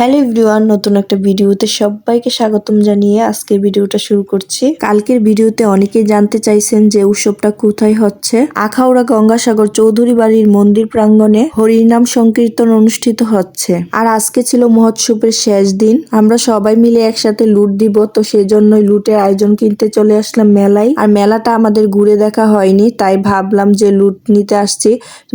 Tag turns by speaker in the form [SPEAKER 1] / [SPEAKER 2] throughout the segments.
[SPEAKER 1] Hello everyone, নতুন একটা ভিডিওতে সবাইকে স্বাগতম জানিয়ে আজকে ভিডিওটা শুরু করছি। কালকের ভিডিওতে অনেকেই জানতে চাইছেন যে উৎসবটা কোথায় হচ্ছে। আখাউড়া গঙ্গাসাগর চৌধুরী বাড়ির মন্দির প্রাঙ্গণে হরিনাম সংকীর্তন অনুষ্ঠিত হচ্ছে। আর আজকে ছিল মহোৎসবের শেষ দিন। আমরা সবাই মিলে একসাথে লুট দিব, তো সেজন্যই লুটের আয়োজন কিনতে চলে আসলাম মেলায়। আর মেলাটা আমাদের ঘুরে দেখা হয়নি, তাই ভাবলাম যে লুট নিতে আসছি।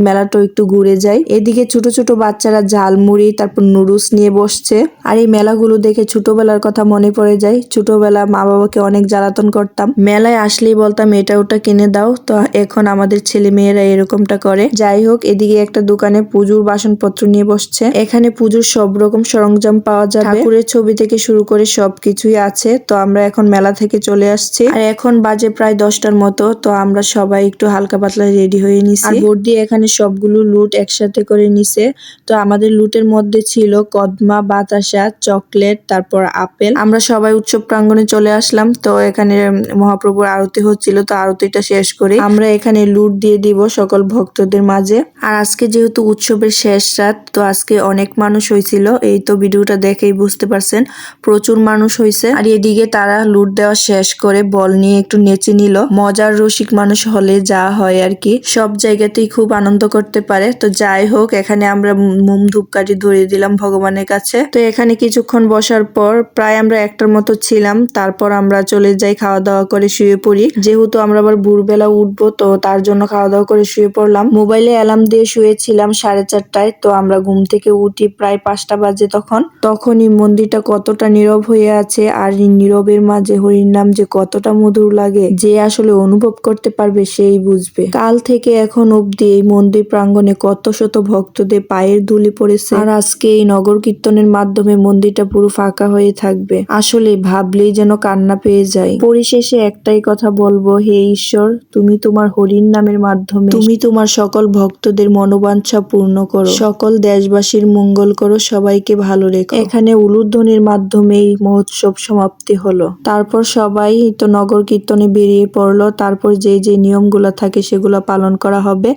[SPEAKER 1] মেলাটা একটু ঘুরে যাই। এদিকে ছোট ছোট বাচ্চারা ঝালমুড়ি, তারপর নুডলস নিয়ে বসছে আর এই মেলাগুলো দেখে ছোটবেলার কথা মনে পড়ে যায়। ছোটবেলা মা বাবাকে অনেক জ্বালাতন করতাম। মেলায় আসলেই বলতাম, এটা ওটা কিনে দাও। তো এখন আমাদের ছেলে মেয়েরা এরকমটা করে। যাই হোক, এদিকে একটা দোকানে পুজোর বাসনপত্র নিয়ে বসছে। এখানে পুজোর সব রকম সরঞ্জাম পাওয়া যাবে। ঠাকুরের ছবি থেকে শুরু করে সবকিছুই আছে। তো আমরা এখন মেলা থেকে চলে আসছি। আর এখন বাজে প্রায় দশটার মতো। তো আমরা সবাই একটু হালকা পাতলা রেডি হয়ে নিছি। আর দিয়ে এখানে সবগুলো লুট একসাথে করে নিছে। তো আমাদের লুটের মধ্যে ছিল কদমা বাতাসা, চকলেট, তারপর আপেল। আমরা সবাই উৎসব প্রাঙ্গণে চলে আসলাম, তো এখানে মহাপ্রভুর আরতি হচ্ছিল, তো আরতিটা শেষ করে। আমরা এখানে লুট দিয়ে দিব সকল ভক্তদের মাঝে। আর আজকে যেহেতু উৎসবের শেষ রাত, তো আজকে অনেক মানুষ হয়েছিল এই তো ভিডিওটা দেখেই বুঝতে পারছেন, প্রচুর মানুষ হয়েছে আর এদিকে তারা লুট দেওয়া শেষ করে বল নিয়ে একটু নেচে নিল। মজার রসিক মানুষ হলে যা হয় আর কি। সব জায়গাতেই খুব আনন্দ করতে পারে। তো যাই হোক, এখানে আমরা মোম ধূপকাঠি ধরিয়ে দিলাম ভগবানের কাছে। তো এখানে কিছুক্ষণ বসার পর প্রায় আমরা একটার মতো ছিলাম। তারপর আমরা চলে যাই খাওয়া দাওয়া করে শুয়ে পড়ি। যেহেতু আমরা আবার ভোরবেলা উঠবো, তো তার জন্য খাওয়া দাওয়া করে শুয়ে পড়লাম। মোবাইলে অ্যালার্ম দিয়ে শুয়েছিলাম সাড়ে চারটায়, তো আমরা ঘুম থেকে উঠি প্রায় পাঁচটা বাজে তখন। তখনই মন্দিরটা কতটা নীরব হয়ে আছে আর এই নীরবের মাঝে হরির নাম যে কতটা মধুর লাগে, যে আসলে অনুভব করতে পারবে সেই বুঝবে। কাল থেকে এখন অবধি এই মন্দির প্রাঙ্গণে কত শত ভক্তদের পায়ের ধুলি পড়েছে। আর আজকে এই নগর কীর্তনের মাধ্যমে মন্দিরটা পুরো ফাঁকা হয়ে থাকবে। আসলে ভাবলেই যেন কান্না পেয়ে যায়। পরিশেষে একটাই কথা বলব হে ঈশ্বর তুমি তোমার হরির নামের মাধ্যমে তুমি তোমার সকল ভক্তদের মনোবাঞ্ছা পূর্ণ করো। সকল দেশবাসীর মঙ্গল করো সবাইকে ভালো রেখো। এখানে উলুধ্বনির মাধ্যমে এই মহোৎসব সমাপ্তি হলো। তারপর সবাই তো নগর কীর্তনে বেরিয়ে পড়ল। তারপর যে যে নিয়মগুলো থাকে সেগুলো পালন করা হবে।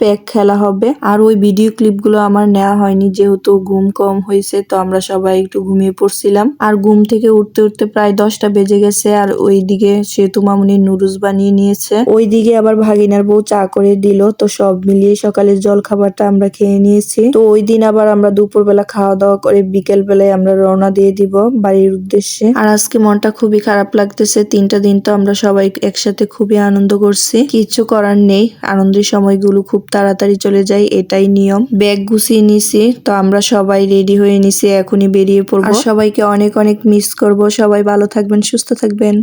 [SPEAKER 1] প্যাক খেলা হবে। আর ওই ভিডিও ক্লিপগুলো আমার নেওয়া হয়নি, যেহেতু ঘুম কম হয়েছে, তো আমরা সবাই একটু ঘুমিয়ে পড়ছিলাম। আর ঘুম থেকে উঠতে উঠতে প্রায় দশটা বেজে গেছে, আর ওই দিকে সেতু মামুনি নুডলস বানিয়ে নিয়েছে। ওই দিকে আবার ভাগিনার বউ চা করে দিল, তো সব মিলিয়ে সকালের জল খাবারটা আমরা খেয়ে নিয়েছি। তো ওই দিন আবার আমরা দুপুরবেলা খাওয়া দাওয়া করে বিকেল বেলায় আমরা রওনা দিয়ে দিব বাড়ির উদ্দেশ্যে। আর আজকে মনটা খুবই খারাপ লাগতেছে, তিনটা দিন তো আমরা সবাই একসাথে খুবই আনন্দ করছি। কিছু করার নেই, আনন্দের সময়গুলো খুব তাড়াতাড়ি চলে যাই, এটাই নিয়ম। ব্যাগ গুছিয়ে নিছি, তো আমরা সবাই রেডি হয়ে নিছি, এখনই বেরিয়ে পড়ব। সবাইকে অনেক অনেক মিস করব। সবাই ভালো থাকবেন, সুস্থ থাকবেন।